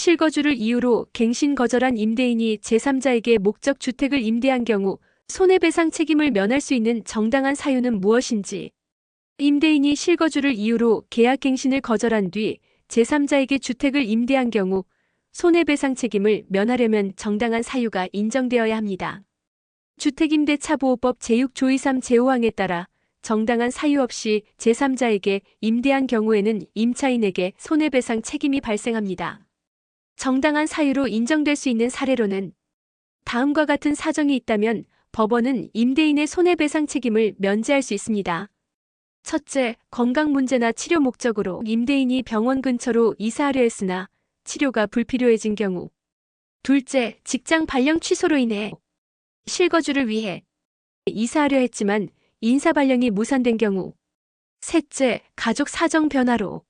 실거주를 이유로 갱신 거절한 임대인이 제3자에게 목적 주택을 임대한 경우 손해배상 책임을 면할 수 있는 정당한 사유는 무엇인지, 임대인이 실거주를 이유로 계약갱신을 거절한 뒤 제3자에게 주택을 임대한 경우 손해배상 책임을 면하려면 정당한 사유가 인정되어야 합니다. 주택임대차보호법 제6조 23 제5항에 따라 정당한 사유 없이 제3자에게 임대한 경우에는 임차인에게 손해배상 책임이 발생합니다. 정당한 사유로 인정될 수 있는 사례로는 다음과 같은 사정이 있다면 법원은 임대인의 손해배상 책임을 면제할 수 있습니다. 첫째, 건강 문제나 치료 목적으로 임대인이 병원 근처로 이사하려 했으나 치료가 불필요해진 경우. 둘째, 직장 발령 취소로 인해 실거주를 위해 이사하려 했지만 인사 발령이 무산된 경우. 셋째, 가족 사정 변화로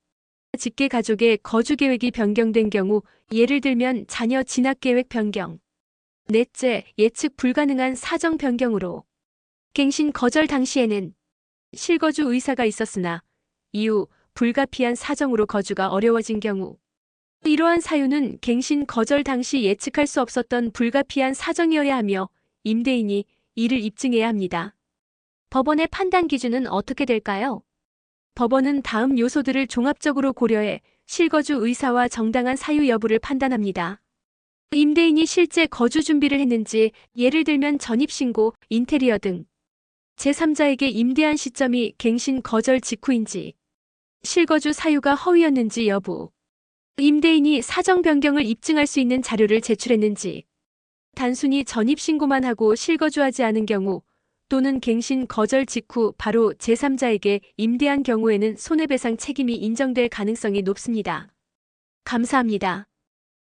직계 가족의 거주 계획이 변경된 경우 예를 들면 자녀 진학 계획 변경. 넷째, 예측 불가능한 사정 변경으로 갱신 거절 당시에는 실거주 의사가 있었으나 이후 불가피한 사정으로 거주가 어려워진 경우 이러한 사유는 갱신 거절 당시 예측할 수 없었던 불가피한 사정이어야 하며 임대인이 이를 입증해야 합니다. 법원의 판단 기준은 어떻게 될까요? 법원은 다음 요소들을 종합적으로 고려해 실거주 의사와 정당한 사유 여부를 판단합니다. 임대인이 실제 거주 준비를 했는지, 예를 들면 전입신고, 인테리어 등 제3자에게 임대한 시점이 갱신 거절 직후인지, 실거주 사유가 허위였는지 여부, 임대인이 사정 변경을 입증할 수 있는 자료를 제출했는지, 단순히 전입신고만 하고 실거주하지 않은 경우, 또는 갱신 거절 직후 바로 제3자에게 임대한 경우에는 손해배상 책임이 인정될 가능성이 높습니다. 감사합니다.